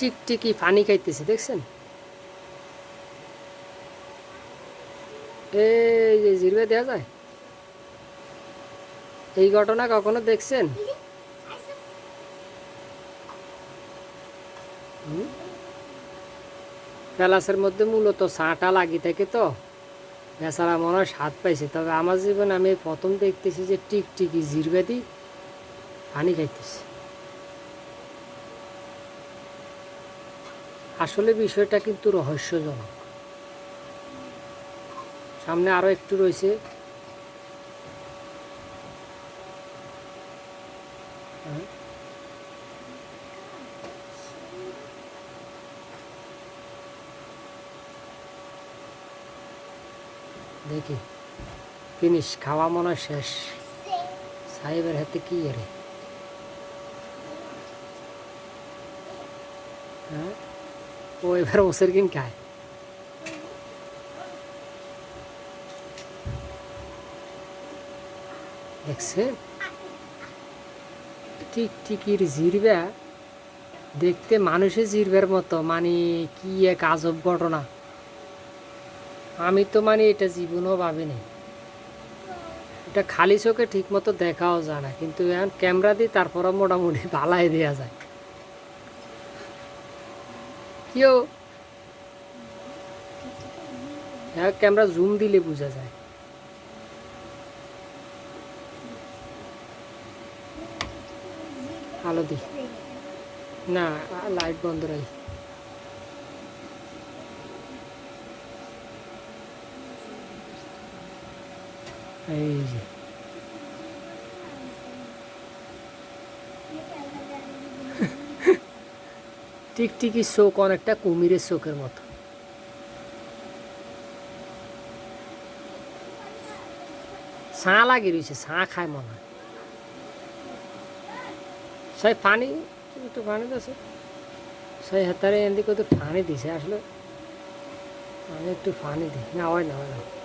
টিকটিকি পানি খাইতেছে, দেখছেন? এই যে জিরবে দেওয়া যায়। এই ঘটনা কখনো দেখছেন? ক্যালাসের মধ্যে মূলত ছাঁটা লাগি থাকে তো। বেচারা মনে হয় স্বাদ পাইছে। তবে আমার জীবনে আমি প্রথম দেখতেছি যে টিকটিকি জিরবে দি পানি খাইতেছে। আসলে বিষয়টা কিন্তু রহস্যজনক। সামনে আরও একটু রয়েছে। দেখি। ফিনিশ, খাওয়া মনে শেষ। সাহেবের হাতে কি এরে? হ্যাঁ? ও এবার ওসের কিন খায় দেখছে টিকটিকির জিরবা দেখতে মানুষের জিরবার মতো মানে কি এক আজব ঘটনা। আমি তো মানে এটা জীবনও ভাবিনি। এটা খালি চোখে ঠিক মতো দেখাও যায় না, কিন্তু ক্যামেরা দিয়ে তারপরে মোটামুটি ভালাই দেওয়া যায়। কেউ হ্যাঁ ক্যামেরা জুম দিলে বোঝা যায় আলো দি না লাইট বন্ধ রাই এই যে টিকটিকি চোখ অনেকটা কুমিরের চোখের মতো। ছাঁ লাগি রয়েছে ছাঁ খায় মনে হয়। সেই পানি, একটু পানি দিছে। সেই হাতারে এদিকে তো পানি দিছে, আসলে আমি একটু পানি দিই। না, হয় না হয় না।